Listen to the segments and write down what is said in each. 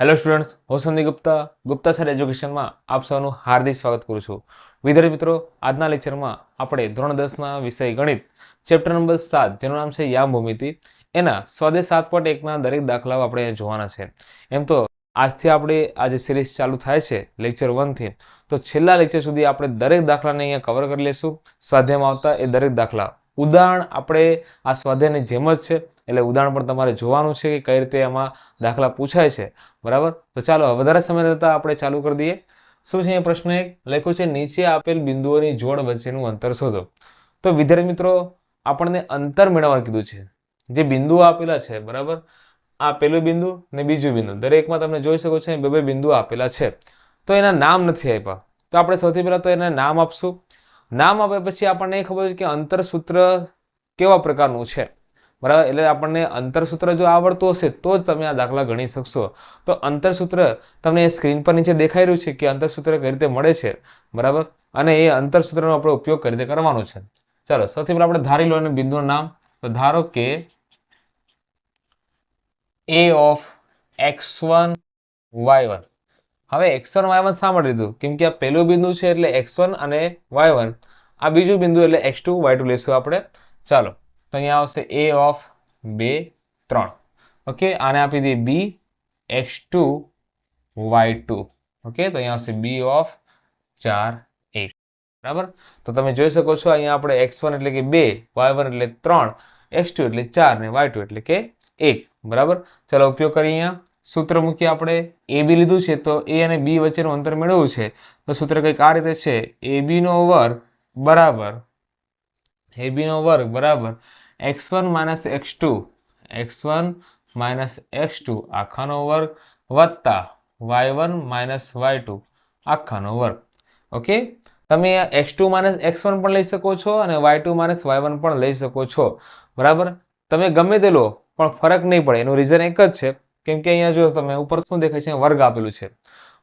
Hello students હું Sandeep Gupta Gupta sir એજ્યુકેશનમાં આપ સૌનું હાર્દિક સ્વાગત કરું છું. વિદ્યાર્થી મિત્રો, આજના લેક્ચરમાં આપણે ધોરણ દસના વિષય ગણિત ચેપ્ટર નંબર સાત, જેનું નામ છે યામ ભૂમિતિ એના સ્વાદે સાત પોઈન્ટ એકના દરેક દાખલાઓ આપણે અહીંયા જોવાના છે. એમ તો આજથી આપણે આ જે સિરીઝ ચાલુ થાય છે લેક્ચર વનથી તો છેલ્લા લેક્ચર સુધી આપણે દરેક દાખલાને અહીંયા કવર કરી લઈશું સ્વાધ્યાયમાં આવતા એ દરેક દાખલા ઉદાહરણ આપણે આ સ્વાધ્યાયની જેમ જ છે. એટલે ઉદાહરણ પણ તમારે જોવાનું છે કે કઈ રીતે એમાં દાખલા પૂછાય છે. બરાબર? તો ચાલો વધારે સમય રહેતા આપણે ચાલુ કરી દઈએ. શું છે એ પ્રશ્ન એક? લખ્યું છે, નીચે આપેલ બિંદુઓની જોડ વચ્ચેનું અંતર શોધો. તો વિદ્યાર્થી મિત્રો, આપણને અંતર મેળવવાનું કીધું છે. જે બિંદુઓ આપેલા છે, બરાબર? આ પેલું બિંદુ ને બીજું બિંદુ. દરેકમાં તમે જોઈ શકો છો બે બે બિંદુ આપેલા છે. તો એના નામ નથી આપ્યા. તો આપણે સૌથી પહેલા તો એને નામ આપશું. નામ આપ્યા પછી આપણને એ ખબર છે કે અંતર સૂત્ર કેવા પ્રકારનું છે. બરાબર? એટલે આપણને અંતરસૂત્ર જો આવડતું હશે તો જ તમે આ દાખલા ગણી શકશો. તો અંતરસૂત્ર તમને સ્ક્રીન પર નીચે દેખાઈ રહ્યું છે કે અંતરસૂત્ર કઈ રીતે મળે છે. બરાબર? અને એ અંતરસૂત્રનો આપણે ઉપયોગ કઈ રીતે કરવાનો છે. ચાલો, સૌથી પહેલા આપણે ધારી લો અને બિંદુનું નામ. તો ધારો કે A of X one Y one હવે એક્સ વન વાય વન શા માટે લીધું? કેમ કે આ પહેલું બિંદુ છે એટલે એક્સ વન અને વાય વન આ બીજું બિંદુ એટલે એક્સ ટુ વાય ટુ લઈશું આપણે. ચાલો, તો અહીંયા આવશે એ ઓફ બે, ત્રણ. ઓકે આને આપી દઈએ B X two Y two okay તો અહીંયા આવશે બી ઓફ ચાર, એક. બરાબર? તો તમે જોઈ શકો છો અહીંયા આપણે એક્સ વન એટલે કે બે વાય વન એટલે ત્રણ એક્સ ટુ એટલે ચાર ને વાય ટુ એટલે કે એક. બરાબર? ચાલો ઉપયોગ કરીએ અહીંયા. સૂત્ર મૂકીએ આપણે એ બી લીધું છે, તો એ અને બી વચ્ચેનું અંતર મેળવવું છે. તો સૂત્ર કંઈક આ રીતે છે. એ બીનો વર્ગ બરાબર એ બીનો વર્ગ બરાબર X one minus X two, X one minus X two આખાનો વર્ગ વત્તા Y one minus Y two આખાનો વર્ગ. ઓકે? તમે X two minus X one પણ લઈ શકો છો અને Y two minus Y one પણ લઈ શકો છો. બરાબર? તમે ગમે તે લો, પણ ફરક નહીં પડે. એનું રીઝન એક જ છે. કેમ કે અહીંયા જો તમે ઉપર શું દેખાય છે, વર્ગ આપેલું છે.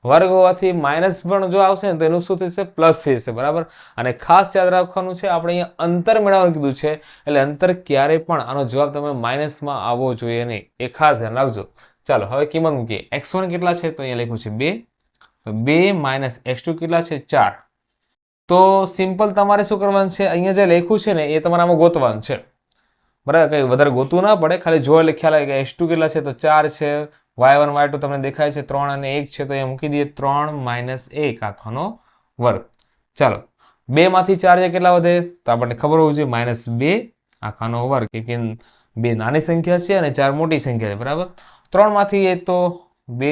વર્ગ હોવાથી માઇનસ પણ જો આવશે ને તો એનું શું થશે? પ્લસ થઈ જશે, બરાબર? અને ખાસ યાદ રાખવાનું છે, આપણે અહીંયા અંતર મેળવવાનું કીધું છે, એટલે અંતર ક્યારેય પણ આનો જવાબ તમે માઇનસમાં આવવો જોઈએ નહીં. એ ખાસ ધ્યાન રાખજો. ચાલો, હવે કિંમત મૂકીએ. એક્સ વન કેટલા છે? તો અહીંયા લખ્યું છે બે. બે માઇનસ એક્સ કેટલા છે? ચાર. તો સિમ્પલ તમારે શું કરવાનું છે? અહીંયા જે લખ્યું છે ને, એ તમારામાં ગોતવાનું છે. બરાબર, કંઈ વધારે ગોતવું ના પડે. ખાલી જોવા એટલે ખ્યાલ કે એસ કેટલા છે, તો ચાર છે. વાય વન, વાય ટુ તમને દેખાય છે, ત્રણ અને એક છે, તો એ મૂકી દઈએ ત્રણ માઇનસ એક આખાનો વર્ગ. ચાલો, બે માંથી ચાર છે કેટલા વધે? તો આપણને ખબર હોવું જોઈએ માઇનસ બે આખાનો વર્ગ. કે બે નાની સંખ્યા છે અને ચાર મોટી સંખ્યા છે, બરાબર? ત્રણમાંથી એ તો બે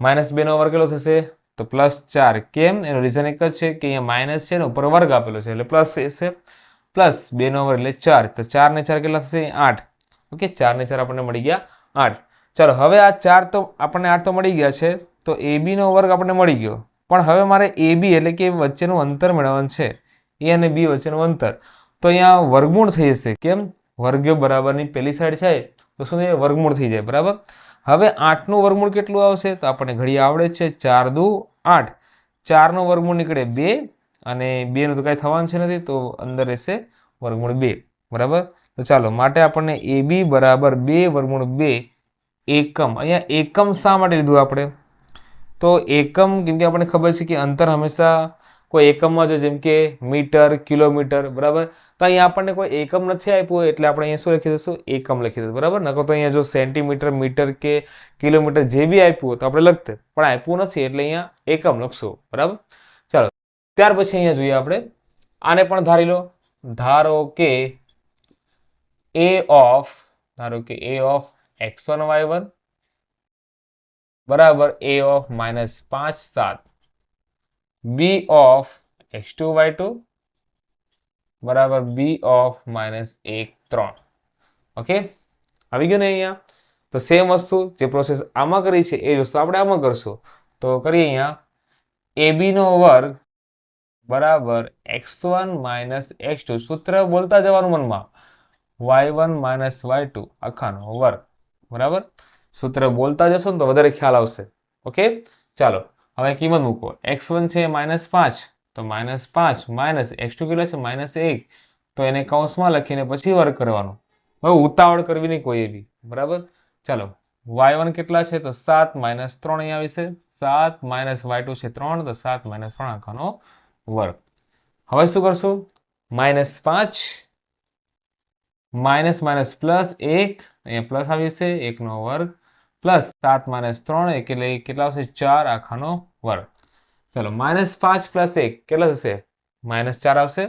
માઇનસ બે નો વર્ગ કેટલો થશે? તો પ્લસ ચાર. કેમ? એનું રીઝન એક જ છે કે અહીંયા માઇનસ છે ને ઉપર વર્ગ આપેલો છે, એટલે પ્લસ થશે પ્લસ બે નો વર્ગ એટલે ચાર. તો ચાર ને ચાર કેટલા થશે? આઠ. ઓકે, ચાર ને ચાર આપણને મળી ગયા આઠ. ચાલો, હવે આ ચાર તો આપણને આઠ તો મળી ગયા છે, તો એ બી નો વર્ગ આપણને મળી ગયો. પણ હવે મારે એ બી એટલે કે વચ્ચેનું અંતર મેળવવાનું છે. એ અને બી વચ્ચેનું અંતર. તો અહીંયા વર્ગમૂળ થઈ જશે. કેમ? વર્ગ બરાબરની પેલી સાઈડ છે. તો શું થાય? વર્ગમૂળ થઈ જાય. બરાબર? હવે આઠનું વર્ગમૂળ કેટલું આવશે? તો આપણને ઘડી આવડે છે ચાર દુ આઠ. ચારનું વર્ગમૂળ નીકળે બે. અને બેનું તો કાંઈ થવાનું છે નથી, તો અંદર રહેશે વર્ગમૂળ બે. બરાબર? તો ચાલો, માટે આપણને એ બી બરાબર બે વર્ગમૂળ બે એકમ. અહીંયા એકમ શા માટે લીધું આપણે? તો એકમ, કેમ કે આપણને ખબર છે કે અંતર હંમેશા કોઈ એકમમાં જો જેમ કે મીટર, કિલોમીટર, બરાબર? તો અહીંયા આપણને કોઈ એકમ નથી આપ્યું એટલે આપણે અહીંયા શું લખી દઈશું? એકમ લખી દઈશું, બરાબર? નકર તો અહીંયા જો સેન્ટીમીટર, મીટર કે કિલોમીટર જે બી આપ્યું તો આપણે લખતે પણ આપ્યું નથી, એટલે અહીંયા એકમ લખશું, બરાબર? ત્યાર પછી અહીંયા જોઈએ આપણે. આને પણ ધારી લો. ધારો કે એ ઓફ ધારો કે A of X one Y one બરાબર એ ઓફ માઇનસ પાંચ સાત B of X two Y two બરાબર બી ઓફ માઇનસ એક ત્રણ ઓકે આવી ગયું ને અહીંયા? તો સેમ વસ્તુ જે પ્રોસેસ આમાં કરી છે એ વસ્તુ આપણે આમાં કરશું. તો કરીએ અહીંયા. એ બી નો વર્ગ બરાબર, X one minus X two. સૂત્ર બોલતા જવાનું મનમાં. Y one minus Y two, આખાનો વર્ગ. બરાબર? સૂત્ર બોલતા જશો ને તો વધારે ખ્યાલ આવશે. ઓકે? ચાલો, હવે કિંમત મૂકો. એક્સ છે માઇનસ પાંચ. તો માઇનસ પાંચ, માઇનસ એક્સ ટુ કેટલા છે? માઇનસ એક. તો એને કૌંસમાં લખીને પછી વર્ગ કરવાનો. હવે ઉતાવળ કરવી નહીં કોઈ એવી. બરાબર? ચાલો, વાય વન કેટલા છે? તો સાત માઇનસ ત્રણ અહીંયા આવશે સાત માઇનસ વાય ટુ છે ત્રણ. તો સાત માઇનસ ત્રણ આખાનો વર્ગ હવે શું કરશું માઇનસ પાંચ માઇનસ માઇનસ પ્લસ એક અહીંયા પ્લસ આવી છે એકનો વર્ગ પ્લસ સાત માઇનસ ત્રણ એક એટલે કેટલા આવશે ચાર આખાનો વર્ગ ચલો માઇનસ પાંચ પ્લસ એક કેટલા થશે માઇનસ ચાર આવશે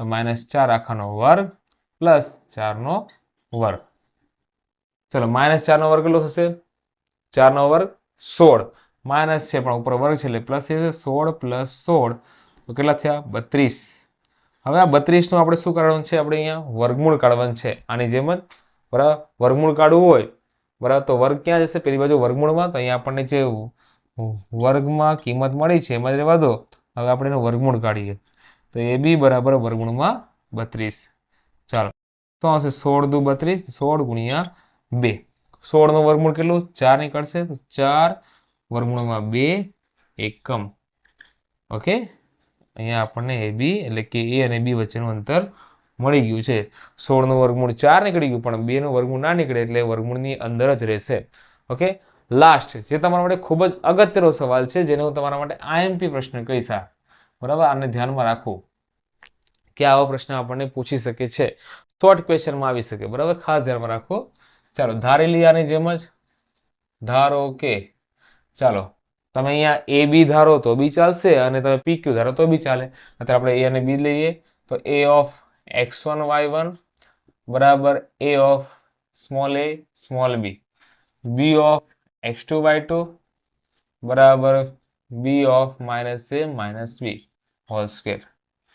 તો માઇનસ ચાર આખાનો વર્ગ પ્લસ ચારનો વર્ગ ચલો માઇનસ ચારનો વર્ગ કેટલો થશે ચારનો વર્ગ સોળ માઇનસ છે પણ ઉપર વર્ગ છે એટલે પ્લસ થશે સોળ પ્લસ સોળ તો કેટલા થયા? બત્રીસ. હવે આ બત્રીસનું આપણે શું કરવાનું છે? આપણે અહીંયા વર્ગમૂળ કાઢવાનું છે. આની જેમ જ, બરાબર? વર્ગમૂળ કાઢવું હોય, બરાબર? તો વર્ગ ક્યાં જશે? પેલી બાજુ વર્ગમૂળમાં, તો અહીંયા આપણને જે વર્ગમાં કિંમત મળી છે, એમાં જ દો. હવે આપણે એનું વર્ગમૂળ કાઢીએ. તો એ બી બરાબર વર્ગમૂળમાં બત્રીસ. ચાલો. તો આવશે સોળ દુ બત્રીસ, સોળ ગુણ્યા બે. સોળનું વર્ગમૂળ કેટલું? ચાર નીકળશે તો ચાર વર્ગમૂળમાં બે એકમ. ઓકે? અહીંયા આપણને એ બી એટલે કે એ અને બી વચ્ચેનું અંતર મળી ગયું છે. સોળનું વર્ગમૂળ ચાર નીકળી ગયું, પણ બેનું વર્ગમૂળ ના નીકળે એટલે વર્ગમૂળની અંદર જ રહેશે. ઓકે લાસ્ટ જે તમારા માટે ખૂબ જ અગત્યનો સવાલ છે, જેને હું તમારા માટે આઈએમપી પ્રશ્ન કહીશ આ. બરાબર? આને ધ્યાનમાં રાખો કે આવો પ્રશ્ન આપણને પૂછી શકે છે. શોર્ટ ક્વેશ્ચનમાં આવી શકે. બરાબર? ખાસ ધ્યાનમાં રાખો. ચાલો, ધારેલી આની જેમ જ. ધારો કે, ચાલો તમે અહીંયા એ બી ધારો તો બી ચાલશે અને તમે પી ક્યુ ધારો તો બી ચાલે. અત્યારે આપણે એ અને બી લઈએ. તો A of X one Y one બરાબર A of small A small B B of X two Y two બરાબર B of minus A minus B whole square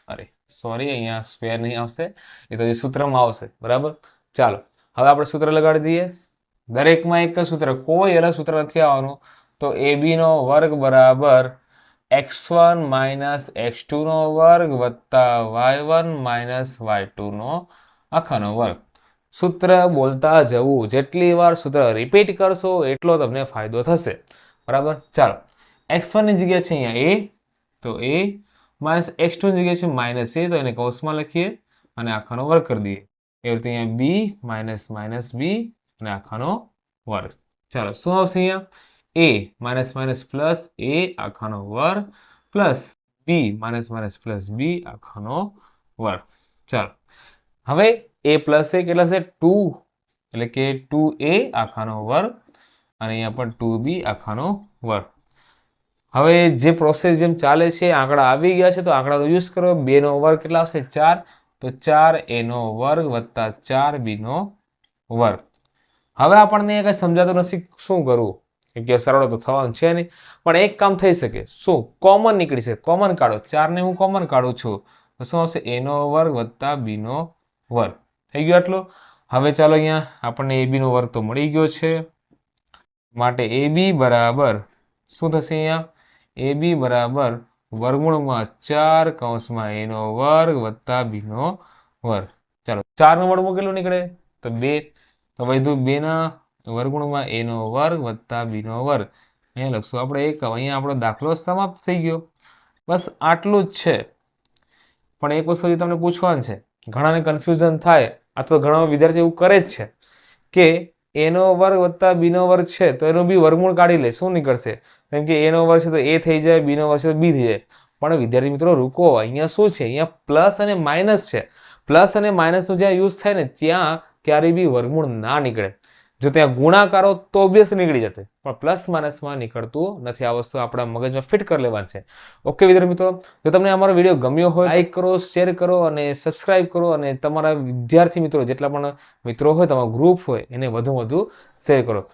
અરે સોરી અહીંયા સ્ક્વેર નહીં આવશે. એ તો જે સૂત્રમાં આવશે, બરાબર? ચાલો, હવે આપણે સૂત્ર લગાડી દઈએ. દરેકમાં એક જ સૂત્ર, કોઈ અલગ સૂત્ર નથી આવવાનું. તો એ બીનો વર્ગ બરાબર એક્સ વન માઇનસ એક્સ ટુનો વર્ગ વત્તા વાય વન માઇનસ વાય ટુનો આખાનો વર્ગ. સૂત્ર બોલતા જવું, જેટલી વાર સૂત્ર રિપીટ કરશો, એટલો તમને ફાયદો થશે. બરાબર? ચાલો. એક્સ વનની જગ્યા છે અહીંયા એ, તો એ માઇનસ એક્સ ટુની જગ્યા છે માઇનસ એ, તો એને કૌંસમાં લખીએ અને આખાનો વર્ગ કરી દઈએ. એ રીતે અહીંયા બી માઇનસ માઇનસ બી અને આખાનો વર્ગ. ચાલો, શું આવશે અહીંયા? A minus minus plus A આખાનો વર્ગ plus B minus minus plus B આખાનો વર્ગ. ચાલો. હવે એ પ્લસ એ કેટલા છે? ટુ એટલે કે ટુ એ આખાનો વર્ગ અને અહીંયા પણ ટુ બી આખાનો વર્ગ. હવે જે પ્રોસેસ જેમ ચાલે છે, આંકડા આવી ગયા છે, તો આંકડા તો યુઝ કરો. બેનો વર્ગ કેટલા આવશે? ચાર. તો ચાર એનો વર્ગ વત્તા ચાર બીનો વર્ગ. હવે આપણને કંઈ સમજાતું નથી, શું કરવું? કેમ કે સરળ તો થવાનું છે નહીં. પણ એક કામ થઈ શકે. શું? કોમન નીકળી શકે. કોમન કાઢો. ચારને હું કોમન કાઢું છું. તો શું આવશે એનો વર્ગ વત્તા બીનો વર્ગ. થઈ ગયો આટલો? હવે ચાલો અહીંયા આપણને એ બીનો વર્ગ તો મળી ગયો છે. માટે એ બી બરાબર શું થશે અહીંયા? એ બી બરાબર વર્ગમૂળમાં ચાર કૌંસમાં એનો વર્ગ વત્તા બીનો વર્ગ. ચાલો, ચારનું વર્ગમૂળ કેટલું નીકળે. તો બે. તો વધુ બેના વર્ગમૂળમાં એનો વર્ગ વત્તા બીનો વર્ગ. અહીંયા લખશું આપણે એક અહીંયા આપણો દાખલો સમાપ્ત થઈ ગયો. બસ આટલું જ છે. પણ એક વસ્તુ તમને પૂછવાનું છે. ઘણાને કન્ફ્યુઝન થાય તો ઘણા વિદ્યાર્થી એવું કરે જ છે કે એનો વર્ગ વત્તા બીનો વર્ગ છે, તો એનું બી વર્ગમૂળ કાઢી લે, શું નીકળશે? કેમ કે એનો વર્ગ છે તો એ થઈ જાય બીનો વર્ગ છે તો બી થઈ જાય. પણ વિદ્યાર્થી મિત્રો, રૂકો, અહીંયા શું છે? અહીંયા પ્લસ અને માઇનસ છે. પ્લસ અને માઇનસનો જ્યાં યુઝ થાય ને, ત્યાં ક્યારેય બી વર્ગમૂળ ના નીકળે. જો ત્યાં ગુણાકારો તો ઓબ્વિયસ નીકળી જશે. પણ પ્લસ માઇનસમાં નીકળતું નથી. આ વસ્તુ આપણા મગજમાં ફિટ કરી લેવાની છે. ઓકે વિદ્યાર્થી મિત્રો, જો તમને અમારો વીડિયો ગમ્યો હોય લાઈક કરો શેર કરો અને સબસ્ક્રાઇબ કરો અને તમારા વિદ્યાર્થી મિત્રો, જેટલા પણ મિત્રો હોય, તમારો ગ્રુપ હોય, એને વધુ વધુ શેર કરો.